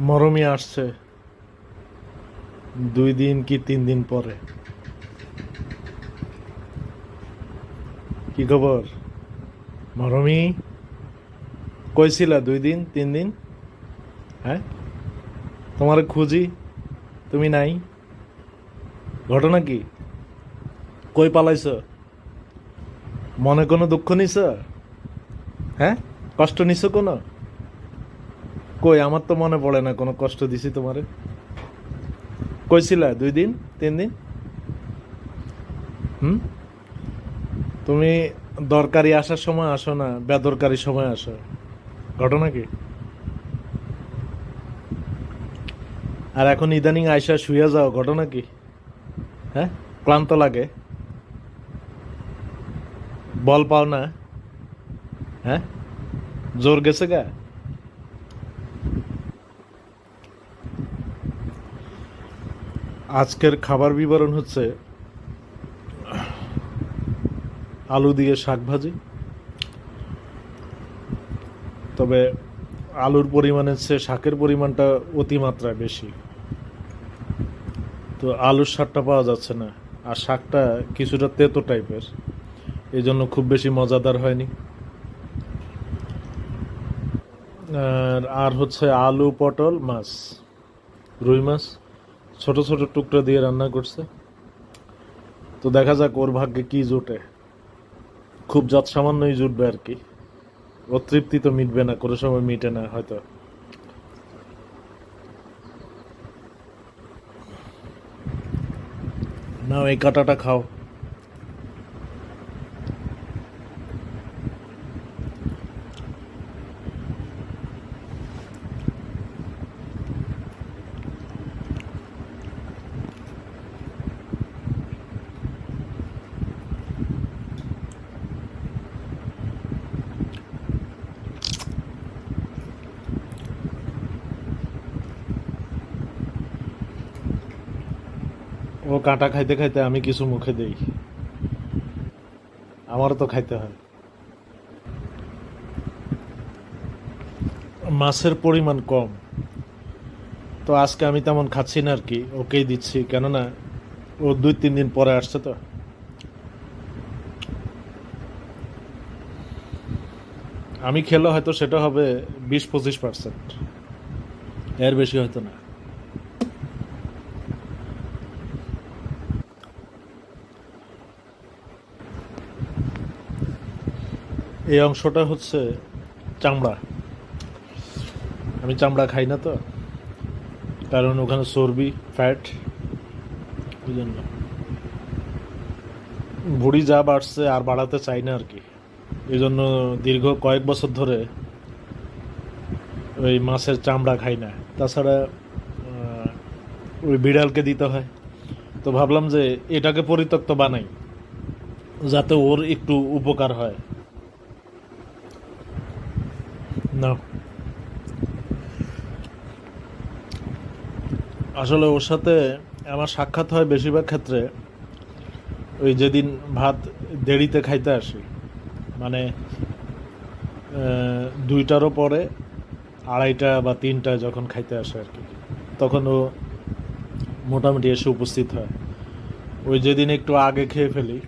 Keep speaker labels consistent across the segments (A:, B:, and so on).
A: মরমই আসছে। দুই দিন কি তিন দিন পরে? কি খবর? মরমি? কইছিলা দুই দিন, তিন দিন? হ্যাঁ? তোমার খুঁজি, তুমি নাই? ঘটনা কি? কই পালাইছ? মনে কোনো দুঃখ নিছ? হ্যাঁ? কষ্ট নিছ কোনো? কই, আমার তো মনে পড়ে না, কোনো কষ্ট দিছি তোমারে। কইছিলা দুই দিন? তিন দিন? হুম? তুমি দরকারি আসার সময় আসো না, বেদরকারি সময় আসো। ঘটনা কি? আর এখন ইদানিং আয়সা শুয়ে যাও, ঘটনা কি? হ্যাঁ? ক্লান্ত লাগে? বল পাও না? হ্যাঁ? জোর গেছে গা? আজকের খাবার বিবরণ হচ্ছে আলু দিয়ে শাক ভাজি। তবে আলুর পরিমাণের চেয়ে শাকের পরিমাণটা অতিমাত্রায় বেশি। তো আলুর শাকটা পাওয়া যাচ্ছে না, আর শাকটা কিছুটা তেতো টাইপের এই জন্য খুব বেশি মজাদার হয়নি। আর আর হচ্ছে আলু, পটল, মাছ, রুই মাছ। ছোট ছোট টুকরা দিয়ে রান্না করছে। তো দেখা যাক ওর ভাগ্যে কি জোটে। খুব যত সামান্যই জুটবে আর কি। অতৃপ্তি তৃপ্তি তো মিটবে না, কোনো সময় মিটে না হয়তো। না এই কাটাটা খাও। ও কাঁটা খাইতে খাইতে আমি কিছু মুখে দেই। আমারও তো খাইতে হয়। মাছের পরিমাণ কম। তো আজকে আমি তেমন খাচ্ছি না আর কি, ওকেই দিচ্ছি, কেননা ও দুই তিন দিন পরে আসছে তো। আমি খেলে হয়তো সেটা হবে বিশ পঁচিশ পার্সেন্ট, এর বেশি হয়তো না। এই অংশটা হচ্ছে চামড়া। আমি চামড়া খাই না তো। কারণ ওখানে চর্বি ফ্যাট ওই জন্য। ভুড়ি যা বাড়ছে আর বাড়াতে চাই না আর কি। এই জন্য দীর্ঘ কয়েক বছর ধরে ওই মাছের চামড়া খাই না। তাছাড়া ওই বিড়ালকে দিতে হয়। তো ভাবলাম যে এটাকে পরিত্যক্ত বানাই, যাতে ওর একটু উপকার হয়। না আসলে ওর সাথে আমার সাক্ষাৎ হয় বেশিরভাগ ক্ষেত্রে ওই যেদিন ভাত দেরিতে খাইতে আসি। মানে দুইটারও পরে আড়াইটা বা তিনটা যখন খাইতে আসে আর কি, তখন ও মোটামুটি এসে উপস্থিত হয়। ওই যেদিন একটু আগে খেয়ে ফেলি,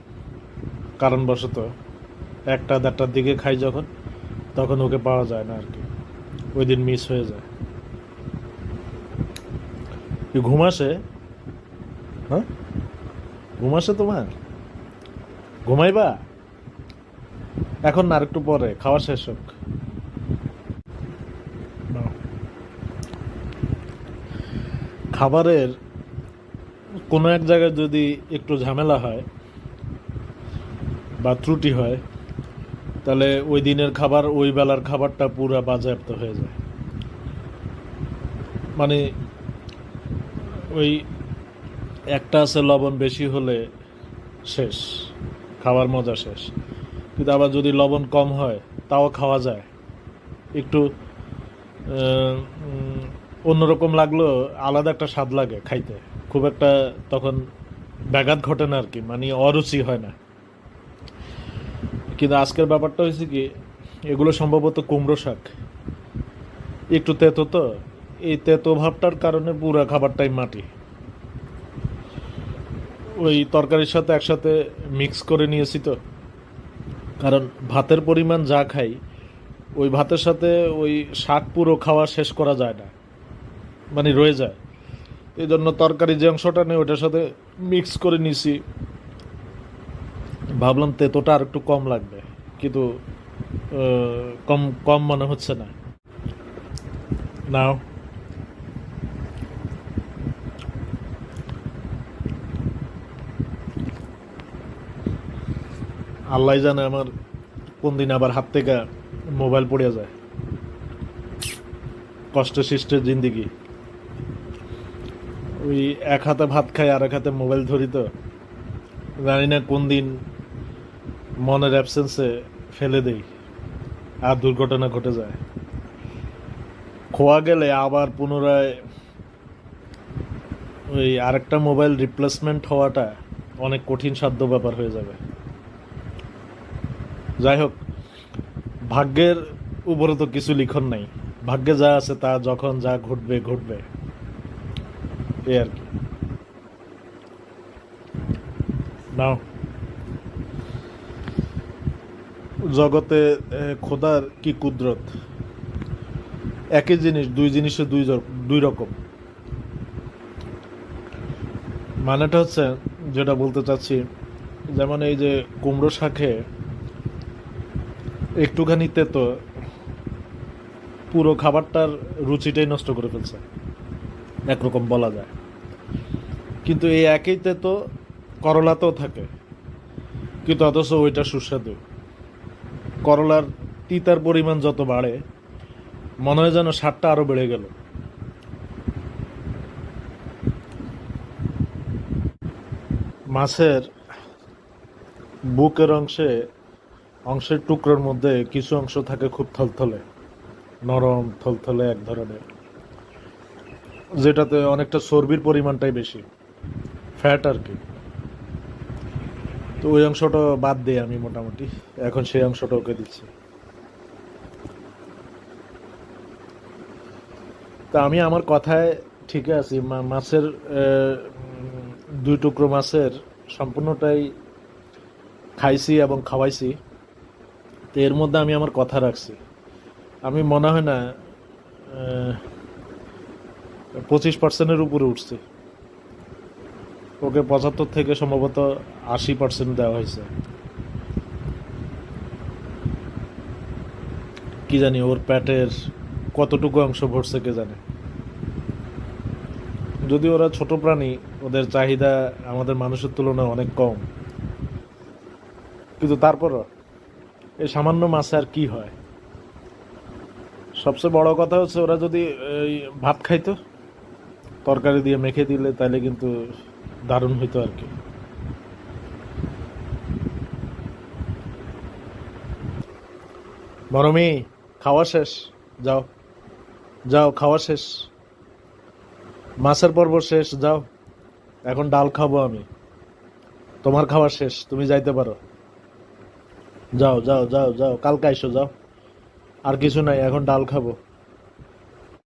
A: কারণবশত একটা দেড়টার দিকে খাই যখন তখন ওকে পাওয়া যায় না আর কি। ওই দিন মিস হয়ে যায়। ঘুম আসে? হ্যাঁ? ঘুম আসে তোমার? ঘুমাইবা? এখন না আরেকটু পরে, খাওয়া শেষ হোক। খাবারের কোনো এক জায়গায় যদি একটু ঝামেলা হয় বা ত্রুটি হয় তাহলে ওই দিনের খাবার, ওই বেলার খাবারটা পুরো বাজেয়াপ্ত হয়ে যায়। মানে ওই একটা আছে লবণ বেশি হলে শেষ খাবার মজা শেষ। কিন্তু আবার যদি লবণ কম হয়, তাও খাওয়া যায়। একটু অন্যরকম লাগলেও আলাদা একটা স্বাদ লাগে খাইতে। খুব একটা তখন ব্যাঘাত ঘটে না আর কি মানে অরুচি হয় না। কিন্তু আজকের ব্যাপারটা হয়েছে কি, এগুলো সম্ভবত কুমড়ো শাক। একটু তেতো তো, এই তেতো ভাবটার কারণে পুরো খাবারটাই মাটি। ওই তরকারির সাথে একসাথে মিক্স করে নিয়েছি তো। কারণ ভাতের পরিমাণ যা খাই, ওই ভাতের সাথে ওই শাক পুরো খাওয়া শেষ করা যায় না। মানে রয়ে যায়। এই জন্য তরকারি যে অংশটা নেই, ওটার সাথে মিক্স করে নিছি ভাবলাম তেতোটা আর একটু কম লাগবে, কিন্তু কম কম মনে হচ্ছে না। নাও। আল্লাহ জানে আমার কোন দিন আবার হাত থেকে মোবাইল পড়ে যায়। কষ্ট সৃষ্টের জিন্দিগি। ওই এক হাতে ভাত খাই আর এক হাতে মোবাইল ধরি তো জানি না কোন দিন মনের অ্যাবসেন্সে ফেলে দেই, আর দুর্ঘটনা ঘটে যায়। খোয়া গেলে আবার পুনরায় ওই আরেকটা মোবাইল রিপ্লেসমেন্ট হওয়াটা অনেক কঠিন সাধ্য ব্যাপার হয়ে যাবে। যাই হোক, ভাগ্যের উপরে তো কিছু লিখন নাই। ভাগ্যে যা আছে তা যখন যা ঘটবে ঘটবে। এই আর কি। নাও। জগতে খোদার কি কুদরত? একই জিনিস, দুই জিনিসে দুই দুই রকম। মানেটা হচ্ছে, যেটা বলতে চাচ্ছি, যেমন এই যে কুমড়ো শাকে একটুখানি তেতো, পুরো খাবারটার রুচিটাই নষ্ট করে ফেলছে, একরকম বলা যায়। কিন্তু এই একই তেতো করলাতেও থাকে, কিন্তু অথচ ওইটা সুস্বাদু। করলার তিতার পরিমাণ যত বাড়ে, মনে হয় যেন স্বাদটা আরও বেড়ে গেল। মাছের বুকের অংশে, অংশের টুকরোর মধ্যে কিছু অংশ থাকে খুব থলথলে, নরম, থলথলে এক ধরনের, যেটাতে অনেকটা চর্বির পরিমাণটাই বেশি ফ্যাট আর কি। তো ওই অংশটা বাদ দিই আমি মোটামুটি। এখন সেই অংশটা ওকে দিচ্ছি। তা আমি আমার কথায় ঠিক আছি মাছের দুই টুকরো মাছের সম্পূর্ণটাই খাইছি এবং খাওয়াইছি। তো এর মধ্যে আমি আমার কথা রাখছি। আমি মনে হয় না পঁচিশ পার্সেন্টের উপরে উঠছি। ওকে পঁচাত্তর থেকে সম্ভবত আশি পার্সেন্ট দেওয়া হয়েছে। কি জানি ওর প্যাটের কতটুকু অংশ ভরছে কে জানে। যদি ওরা ছোট প্রাণী, ওদের চাহিদা আমাদের মানুষের তুলনায় অনেক কম। কিন্তু তারপরও, এই সামান্য মাছে আর কি হয়? সবচেয়ে বড় কথা হচ্ছে ওরা যদি ভাত খাইতো, তরকারি দিয়ে মেখে দিলে তাহলে কিন্তু দারুণ হইতো আর কি। মরমি খাওয়া শেষ, যাও। যাও, খাওয়া শেষ। মাছের পর্ব শেষ, যাও। এখন ডাল খাব আমি। তোমার খাওয়া শেষ, তুমি যাইতে পারো। যাও যাও যাও যাও, কালকে আইসো, যাও। আর কিছু নাই, এখন ডাল খাব।